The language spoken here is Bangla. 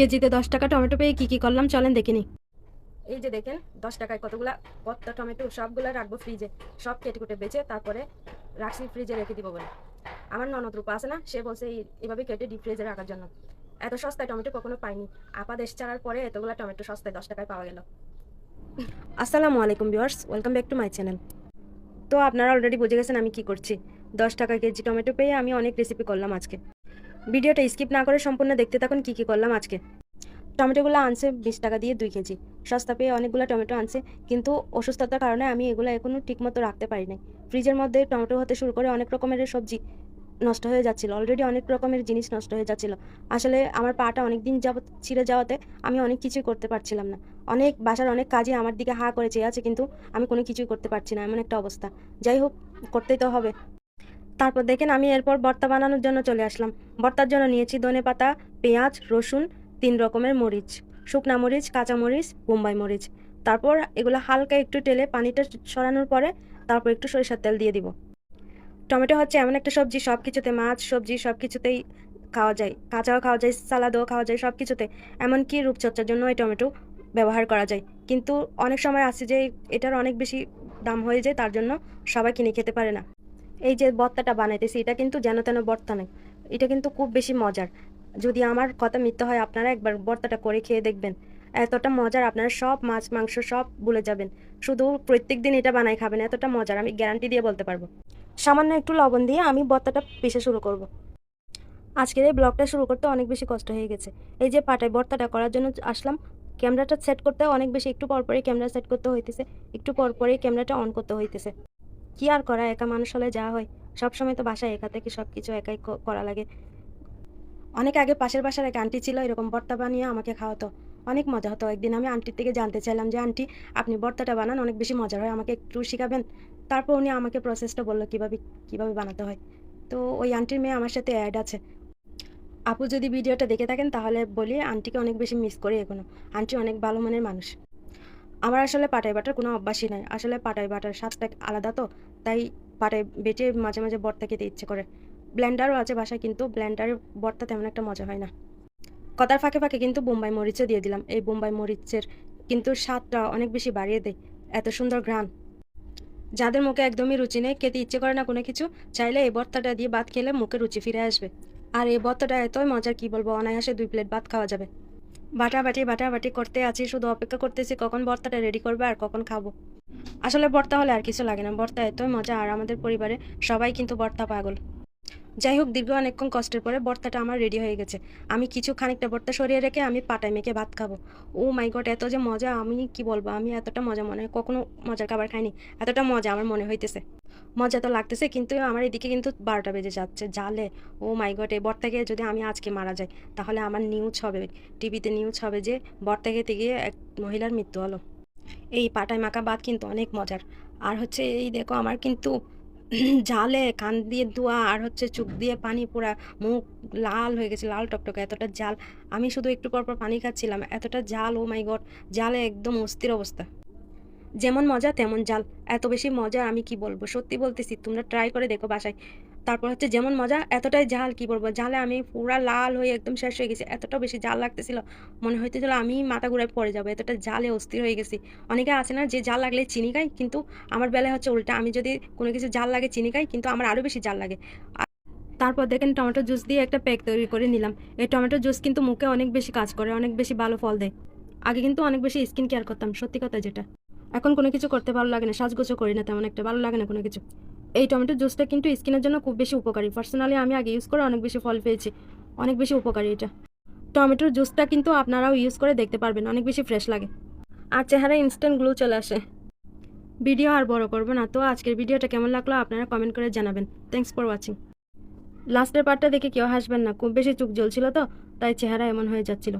কেজিতে দশ টাকা টমেটো পেয়ে কী কী করলাম চলেন দেখে নিই। এই যে দেখেন দশ টাকায় কতগুলা কত টমেটো সবগুলো রাখব ফ্রিজে সব কেটে কুটে বেচে তারপরে রাখছি ফ্রিজে রেখে দিব বলে। আমার ননদ রূপা আছে না সে বলছে এই- এভাবে কেটে ডিপ ফ্রিজে রাখার জন্য। এত সস্তায় টমেটো কখনো পাইনি। আপা দেশ ছাড়ার পরে এতগুলা টমেটো সস্তায় দশ টাকায় পাওয়া গেল। আসসালামু আলাইকুম viewers welcome back to my channel তো আপনারা অলরেডি বুঝে গেছেন আমি কি করছি। দশ টাকা কেজি টমেটো পেয়ে আমি অনেক রেসিপি করলাম আজকে। ভিডিওটা স্কিপ না করে সম্পূর্ণ দেখতে থাকুন, কী কী করলাম আজকে। টমেটোগুলো আনছে বিশ টাকা দিয়ে দুই কেজি। সস্তা পেয়ে অনেকগুলো টমেটো আনছে, কিন্তু অসুস্থতার কারণে আমি এগুলো এখনও ঠিকমতো রাখতে পারি নাই। ফ্রিজের মধ্যে টমেটো হতে শুরু করে অনেক রকমের সবজি নষ্ট হয়ে যাচ্ছিল অলরেডি অনেক রকমের জিনিস নষ্ট হয়ে যাচ্ছিল। আসলে আমার পাটা অনেক দিন যাবত ছিঁড়ে যাওয়াতে আমি অনেক কিছুই করতে পারছিলাম না। অনেক বাসার অনেক কাজে আমার দিকে হা করে চেয়ে আছে, কিন্তু আমি কোনো কিছুই করতে পারছি না, এমন একটা অবস্থা। যাই হোক, করতেই তো হবে। তারপর দেখেন আমি এরপর ভর্তা বানানোর জন্য চলে আসলাম। ভর্তার জন্য নিয়েছি ধনে পাতা, পেঁয়াজ, রসুন, তিন রকমের মরিচ, শুকনা মরিচ, কাঁচা মরিচ, বোম্বাই মরিচ। তারপর এগুলো হালকা একটু তেলে পানিটা সরানোর পরে তারপর একটু সরিষার তেল দিয়ে দিব। টমেটো হচ্ছে এমন একটা সবজি সব কিছুতে মাছ, সবজি সব কিছুতেই খাওয়া যায়। কাঁচাও খাওয়া যায়, সালাদও খাওয়া যায় সব কিছুতে এমনকি রূপচর্চার জন্য এই টমেটো ব্যবহার করা যায়। কিন্তু অনেক সময় আছে যে এটার অনেক বেশি দাম হয়ে যায়, তার জন্য সবাই কিনে খেতে পারে না। এই যে বর্তাটা বানাইতেছি, এটা কিন্তু যেন তেন বর্তা নয় এটা কিন্তু খুব বেশি মজার। যদি আমার কথা মিথ্যা হয়, আপনারা একবার বর্তাটা করে খেয়ে দেখবেন। এতটা মজার, আপনারা সব মাছ, মাংস সব ভুলে যাবেন। শুধু প্রত্যেক দিন এটা বানাই খাবেন, এতটা মজার, আমি গ্যারান্টি দিয়ে বলতে পারব। সামান্য একটু লবণ দিয়ে আমি বর্তাটা পিষে শুরু করব। আজকের এই ব্লগটা শুরু করতে অনেক বেশি কষ্ট হয়ে গেছে। এই যে পাটায় বর্তাটা করার জন্য আসলাম। ক্যামেরাটা সেট করতে অনেক বেশি, একটু পরপরই ক্যামেরা সেট করতে হইতেছে। একটু পরপরই ক্যামেরাটা অন করতে হইতেছে। কি আর করা, একা মানুষ হলে যা হয়। সবসময় তো বাসায় একা থেকে সব কিছু একাই করা লাগে। অনেক আগে পাশের বাসার এক আন্টি ছিল, এরকম ভর্তা বানিয়ে আমাকে খাওয়াতো। অনেক মজা হতো। একদিন আমি আন্টির থেকে জানতে চাইলাম যে, আন্টি, আপনি ভর্তাটা বানান, অনেক বেশি মজার হয়, আমাকে একটু শেখাবেন? তারপর উনি আমাকে প্রসেসটা বলল, কীভাবে কীভাবে বানাতে হয়? তো ওই আন্টির মেয়ে আমার সাথে অ্যাড আছে। আপু যদি ভিডিওটা দেখে থাকেন, তাহলে বলি আন্টিকে অনেক বেশি মিস করি এখনও। আন্টি অনেক ভালো মনের মানুষ। আমার আসলে পাটাই বাটার কোনো অভ্যাসই নাই। আসলে পাটাই বাটার স্বাদটা আলাদা তো, তাই পাটাই বেটে মাঝে মাঝে বর্তা খেতে ইচ্ছে করে। ব্লেন্ডারও আছে বাসায়, কিন্তু ব্লেন্ডারের বর্তা তেমন একটা মজা হয় না। কথার ফাঁকে ফাঁকে কিন্তু বোম্বাই মরিচও দিয়ে দিলাম। এই বোম্বাই মরিচের কিন্তু স্বাদটা অনেক বেশি বাড়িয়ে দেয়, এত সুন্দর ঘ্রাণ। যাদের মুখে একদমই রুচি নেই, খেতে ইচ্ছে করে না কোনো কিছু, চাইলে এই বর্তাটা দিয়ে ভাত খেলে মুখে রুচি ফিরে আসবে। আর এই বর্তাটা এতই মজার, কি বলব, অনায়াসে দুই প্লেট ভাত খাওয়া যাবে। বাটাবাটি বাটাবাটি করতে আছি, শুধু অপেক্ষা করতেছি কখন ভর্তাটা রেডি করবে আর কখন খাব। আসলে ভর্তা হলে আর কিছু লাগে না। ভর্তা এতই মজা, আর আমাদের পরিবারে সবাই কিন্তু ভর্তা পাগল। যাই হোক দীর্ঘ অনেকক্ষণ কষ্টের পরে বর্তাটা আমার রেডি হয়ে গেছে। আমি কিছু খানিকটা বর্তা সরিয়ে রেখে আমি পাটায় মেখে ভাত খাব। ও মাই গড এত যে মজা, আমি কি বলব? আমি এতটা মজা মনে হয়, কখনো মজার খাবার খাইনি। এতটা মজা আমার মনে হইতেছে। মজা তো লাগতেছে, কিন্তু আমার এদিকে কিন্তু বারোটা বেজে যাচ্ছে, জালে। ও মাই গড এই বর্তা খেয়ে যদি আমি আজকে মারা যাই, তাহলে আমার নিউজ হবে। টিভিতে নিউজ হবে যে বর্তা খেতে গিয়ে এক মহিলার মৃত্যু হলো। এই পাটায় মাখা ভাত কিন্তু অনেক মজার। আর হচ্ছে এই দেখো, আমার কিন্তু জালে কান দিয়ে ধোয়া আর হচ্ছে চুপ দিয়ে পানি পোড়া মুখ লাল হয়ে গেছে, লাল টকটকে, এতটা জাল আমি শুধু একটু পর পর পানি খাচ্ছিলাম, এতটা জাল ও মাই গড জালে একদম অস্থির অবস্থা। যেমন মজা, তেমন জাল। এত বেশি মজা আমি কি বলব? সত্যি বলতেছি, তোমরা ট্রাই করে দেখো বাসায়। তারপর হচ্ছে যেমন মজা, এতটাই জাল কি বলব? জালে আমি পুরা লাল হয়ে একদম শেষ হয়ে গেছি। এতটা বেশি জাল লাগতেছিল, মনে হইতেছিল আমি মাথা ঘুরায় পড়ে যাব। এতটা জালে অস্থির হয়ে গেছি। অনেকে আছে না যে জাল লাগলে চিনি খাই কিন্তু আমার বেলায় হচ্ছে উল্টা। আমি যদি কোনো কিছু জাল লাগে চিনি খাই, কিন্তু আমার আরও বেশি জাল লাগে। তারপর দেখেন টমেটো জুস দিয়ে একটা প্যাক তৈরি করে নিলাম। এই টমেটো জুস কিন্তু মুখে অনেক বেশি কাজ করে, অনেক বেশি ভালো ফল দেয়। আগে কিন্তু অনেক বেশি স্কিন কেয়ার করতাম, সত্যি কথা যেটা। এখন কোনো কিছু করতে ভালো লাগে না, সাজগোজও করি না, তেমন একটা ভালো লাগে না কোনো কিছু। এই টমেটো জুসটা কিন্তু স্কিনের জন্য খুব বেশি উপকারী। পার্সোনালি আমি আগে ইউজ করে অনেক বেশি ফল পেয়েছি। অনেক বেশি উপকারী এটা। টমেটোর জুসটা কিন্তু আপনারাও ইউজ করে দেখতে পারবেন, অনেক বেশি ফ্রেশ লাগে। আর চেহারা ইনস্ট্যান্ট গ্লো চলে আসে। ভিডিও আর বড় করব না, তো আজকের ভিডিওটা কেমন লাগল আপনারা কমেন্ট করে জানাবেন। থ্যাংকস ফর ওয়াচিং লাস্টের পার্টটা দেখে কেউ হাসবেন না, খুব বেশি চোখ জ্বলছিল তো, তাই চেহারা এমন হয়ে যাচ্ছিল।